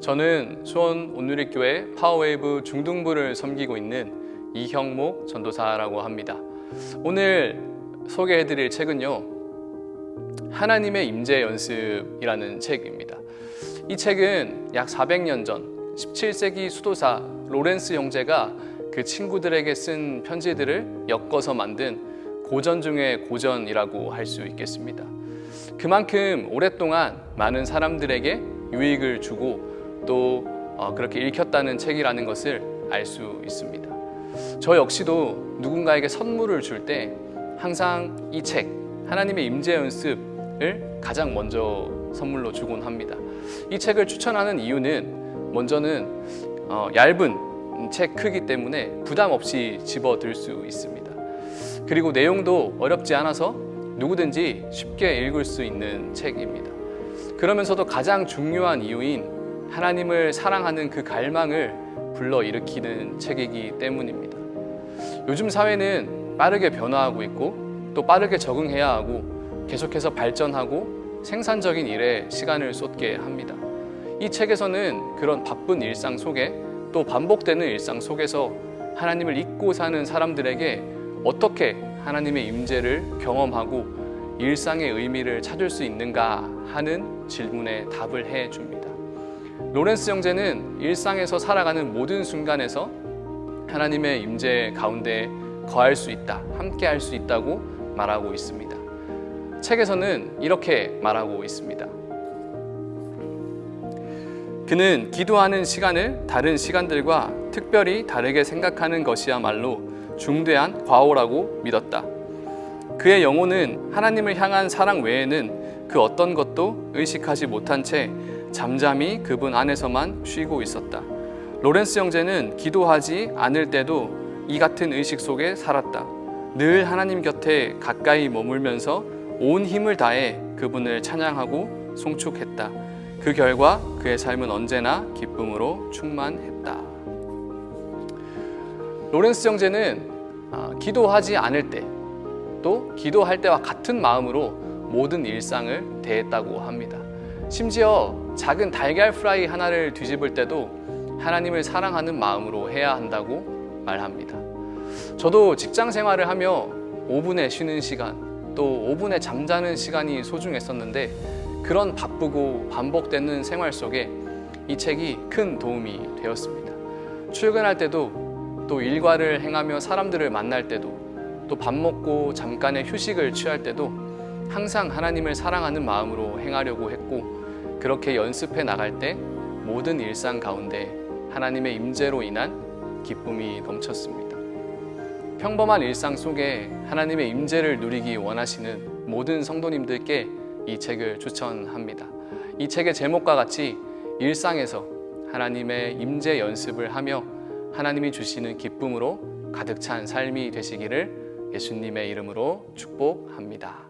저는 수원 온누리교회 파워웨이브 중등부를 섬기고 있는 이형목 전도사라고 합니다. 오늘 소개해드릴 책은요, 하나님의 임재 연습이라는 책입니다. 이 책은 약 400년 전 17세기 수도사 로렌스 형제가 그 친구들에게 쓴 편지들을 엮어서 만든 고전 중의 고전이라고 할 수 있겠습니다. 그만큼 오랫동안 많은 사람들에게 유익을 주고 또 어, 그렇게 읽혔다는 책이라는 것을 알 수 있습니다. 저 역시도 누군가에게 선물을 줄 때 항상 이 책, 하나님의 임재 연습을 가장 먼저 선물로 주곤 합니다. 이 책을 추천하는 이유는 먼저는 어, 얇은 책 크기 때문에 부담 없이 집어들 수 있습니다. 그리고 내용도 어렵지 않아서 누구든지 쉽게 읽을 수 있는 책입니다. 그러면서도 가장 중요한 이유인 하나님을 사랑하는 그 갈망을 불러일으키는 책이기 때문입니다. 요즘 사회는 빠르게 변화하고 있고 또 빠르게 적응해야 하고 계속해서 발전하고 생산적인 일에 시간을 쏟게 합니다. 이 책에서는 그런 바쁜 일상 속에 또 반복되는 일상 속에서 하나님을 잊고 사는 사람들에게 어떻게 하나님의 임재를 경험하고 일상의 의미를 찾을 수 있는가 하는 질문에 답을 해 줍니다. 로렌스 형제는 일상에서 살아가는 모든 순간에서 하나님의 임재 가운데 거할 수 있다, 함께 할 수 있다고 말하고 있습니다. 책에서는 이렇게 말하고 있습니다. 그는 기도하는 시간을 다른 시간들과 특별히 다르게 생각하는 것이야말로 중대한 과오라고 믿었다. 그의 영혼은 하나님을 향한 사랑 외에는 그 어떤 것도 의식하지 못한 채 잠잠히 그분 안에서만 쉬고 있었다. 로렌스 형제는 기도하지 않을 때도 이 같은 의식 속에 살았다. 늘 하나님 곁에 가까이 머물면서 온 힘을 다해 그분을 찬양하고 송축했다. 그 결과 그의 삶은 언제나 기쁨으로 충만했다. 로렌스 형제는 아, 기도하지 않을 때, 또 기도할 때와 같은 마음으로 모든 일상을 대했다고 합니다. 심지어 작은 달걀 프라이 하나를 뒤집을 때도 하나님을 사랑하는 마음으로 해야 한다고 말합니다. 저도 직장 생활을 하며 5분의 쉬는 시간, 또 5분의 잠자는 시간이 소중했었는데 그런 바쁘고 반복되는 생활 속에 이 책이 큰 도움이 되었습니다. 출근할 때도 또 일과를 행하며 사람들을 만날 때도 또 밥 먹고 잠깐의 휴식을 취할 때도 항상 하나님을 사랑하는 마음으로 행하려고 했고 그렇게 연습해 나갈 때 모든 일상 가운데 하나님의 임재로 인한 기쁨이 넘쳤습니다. 평범한 일상 속에 하나님의 임재를 누리기 원하시는 모든 성도님들께 이 책을 추천합니다. 이 책의 제목과 같이 일상에서 하나님의 임재 연습을 하며 하나님이 주시는 기쁨으로 가득 찬 삶이 되시기를 예수님의 이름으로 축복합니다.